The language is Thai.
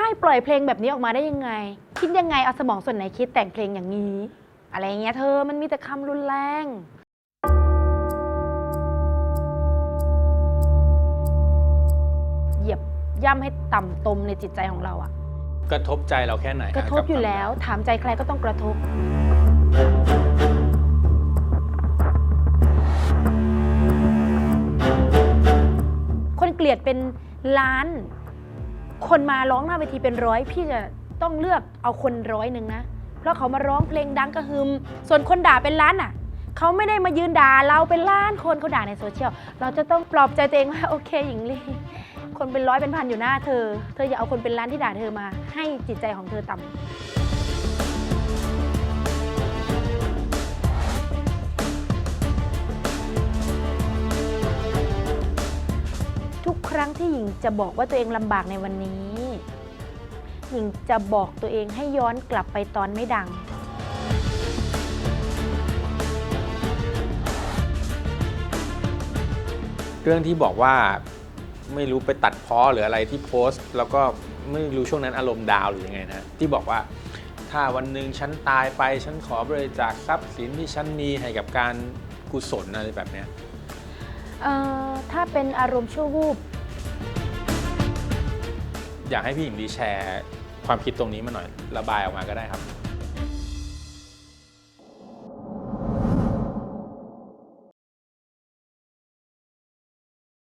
ค่ายปล่อยเพลงแบบนี้ออกมาได้ยังไง คิดยังไงเอาสมองส่วนไหนคิดแต่งเพลงอย่างนี้ อะไรอย่างเงี้ยเธอมันมีแต่คำรุนแรงเหยียบย่ำให้ต่ำตมในจิตใจของเราอะกระทบใจเราแค่ไหนกระทบอยู่แล้ว ถามใจใครก็ต้องกระทบ คนเกลียดเป็นล้าน คนมาร้องหน้าเวทีเป็นร้อย พี่จะต้องเลือกเอาคนร้อยหนึ่งนะ เพราะเขามาร้องเพลงดังกระหึมส่วนคนด่าเป็นล้านอะเขาไม่ได้มายืนด่าเราเป็นล้านคนเขาด่าในโซเชียล เราจะต้องปลอบใจตัวเองว่าโอเคหญิงลีคนเป็นร้อยเป็นพันอยู่หน้าเธอ เธออย่าเอาคนเป็นล้านที่ด่าเธอมา ให้จิตใจของเธอต่ำ ทุกครั้งที่หญิงจะบอกว่าตัวเองลำบากในวันนี้ หญิงจะบอกตัวเองให้ย้อนกลับไปตอนไม่ดัง เรื่องที่บอกว่าไม่รู้ไปตัดพ้อหรืออะไรที่โพสต์ แล้วก็ไม่รู้ช่วงนั้นอารมณ์ดาวน์หรือยังไงนะ ที่บอกว่าถ้าวันหนึ่งฉันตายไปฉันขอบริจาคทรัพย์สินที่ฉันมีให้กับการกุศลอะไรแบบเนี้ย เอ่อถ้าเป็นอารมณ์ชั่ววูบ อยากให้พี่หญิงดีแชร์ความคิดตรงนี้มาหน่อยระบายออกมาก็ได้ครับ